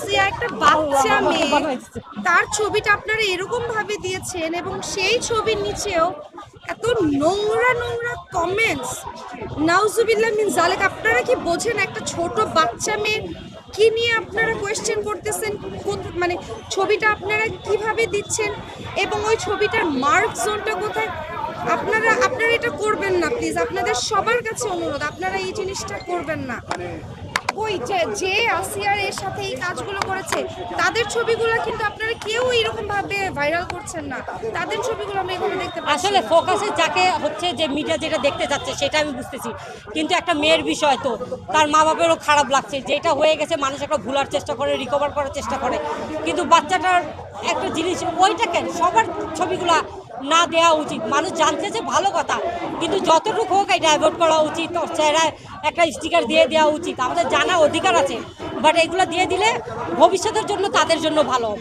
আসিয়া একটা বাচ্চা মেয়ে। তার ছবিটা আপনারা এরকম ভাবে দিয়েছেন এবং সেই ছবির নিচেও এত নোংরা নোংরা কমেন্টস নাউজুবিল্লাহ মিন জালেক আপনারা কি বোঝেন একটা ছোট বাচ্চা মেয়ে কি নিয়ে আপনারা কোয়েশ্চেন করতেছেন? মানে ছবিটা আপনারা কীভাবে দিচ্ছেন? এবং ওই ছবিটার মার্ক জোনটা কোথায়? আপনারা আপনারা এটা করবেন না প্লিজ আপনাদের সবার কাছে অনুরোধ আপনারা এই জিনিসটা করবেন না। ওই যে আসিয়ার এর সাথে এই কাজগুলো করেছে, তাদের ছবিগুলো কিন্তু আপনারা কেউ এরকম ভাবে ভাইরাল করছেন না। তাদের ছবিগুলো আমি এভাবে দেখতে পাচ্ছি। আসলে ফোকাসে যাকে হচ্ছে যে মিডিয়া যেটা দেখতে যাচ্ছে, সেটা আমি বুঝতেছি। কিন্তু একটা মেয়ের বিষয় তো, তার মা বাবারও খারাপ লাগছে। যেটা হয়ে গেছে, মানুষ একটা ভুলার চেষ্টা করে রিকভার করার চেষ্টা করে। কিন্তু বাচ্চাটার একটা জিনিস, ওইটা কেন? সবার ছবিগুলা না দেওয়া উচিত। মানুষ জানছে যে ভালো কথা, কিন্তু যতটুকু হোক এই ডাইভার্ট করা উচিত। ওর চেহারায় একটা স্টিকার দিয়ে দেওয়া উচিত। আমাদের জানা অধিকার আছে বাট এগুলো দিয়ে দিলে ভবিষ্যতের জন্য তাদের জন্য ভালো।